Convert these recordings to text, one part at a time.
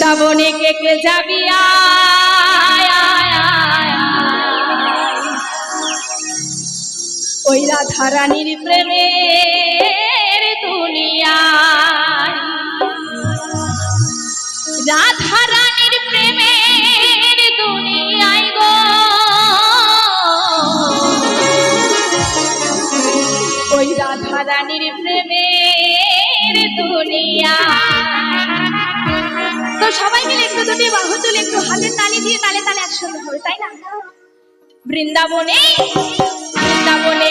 বৃন্দাবনে কে কে যাবি। ওই রাধা রানীর প্রেমের দুনিয়ায়। রাধা রানীর প্রেমের দুনিয়ায় গো। ওই রাধা রানীর প্রেমের দুনিয়া সবাই মিলে একটু দুটি বাহু তুলে একটু হাতের তালি দিয়ে তালে তালে একসঙ্গে হবে, তাই না? বৃন্দাবনে বৃন্দাবনে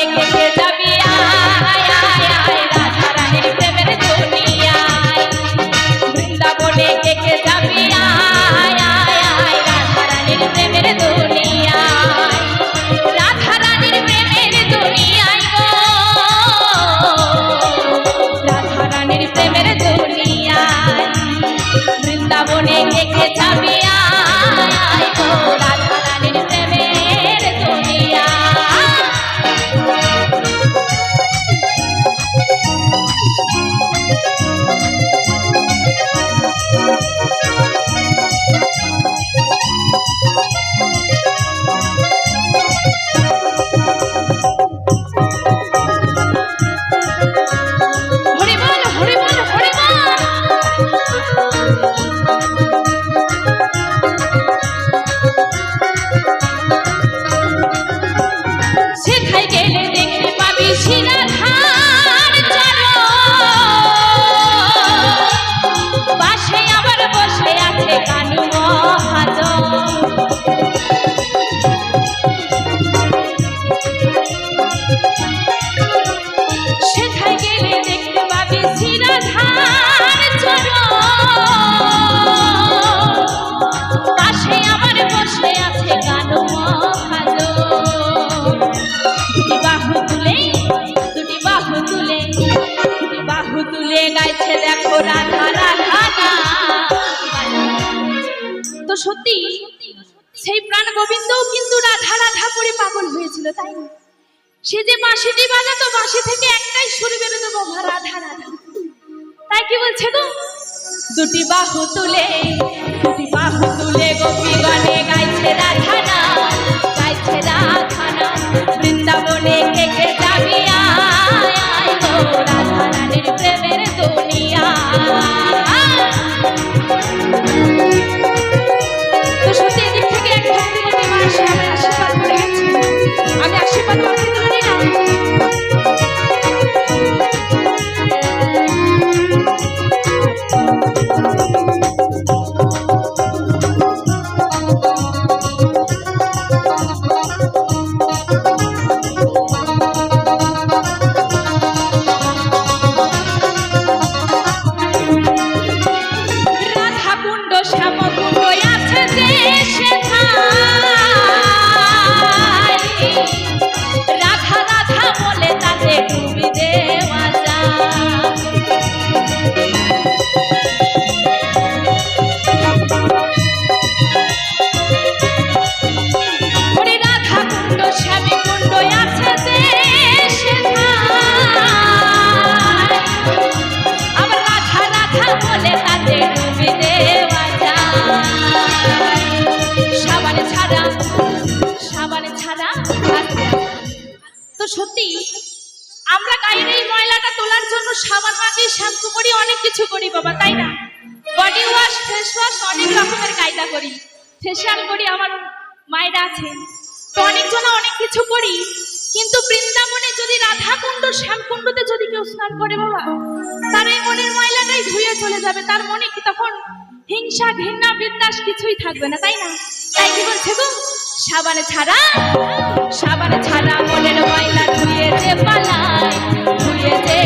সেই প্রাণ গোবিন্দও কিন্তু রাধা রাধা করে পাগল হয়েছিল, তাই না? সে যে বাঁশিটি বাজাতো বাঁশি থেকে একটাই সুর বেরোতো বাবা রাধা রাধা। তাই কি বলছে গো? দুটি বাহু তুলে, দুটি বাহু তুলে তো সত্যি, আমরা গায়ের এই ময়লাটা তোলার জন্য সাবান মাটি শ্যাম্পু করি, অনেক কিছু করি বাবা, তাই না? বডি ওয়াশ ফেস ওয়াশ অনেক রকমের কায়দা করি। ফেশিয়াল করি, আমার মায়েরা আছেন। তো অনেকজন অনেক কিছু করি, কিন্তু বৃন্দাবনে যদি রাধা কুণ্ড শ্যাম কুণ্ডতে যদি কেউ স্নান করে বাবা, তার এই মনের ময়লাটাই ধুয়ে চলে যাবে। তার মনে কি তখন হিংসা, ঘৃণা, বিদ্বেষ কিছুই থাকবে না, তাই না? তাই কি বলছে গো? সাবানে ছাড়া? সাবানে ছাড়া মনের ময়লা ধুয়ে যে পালায়, ধুয়ে যে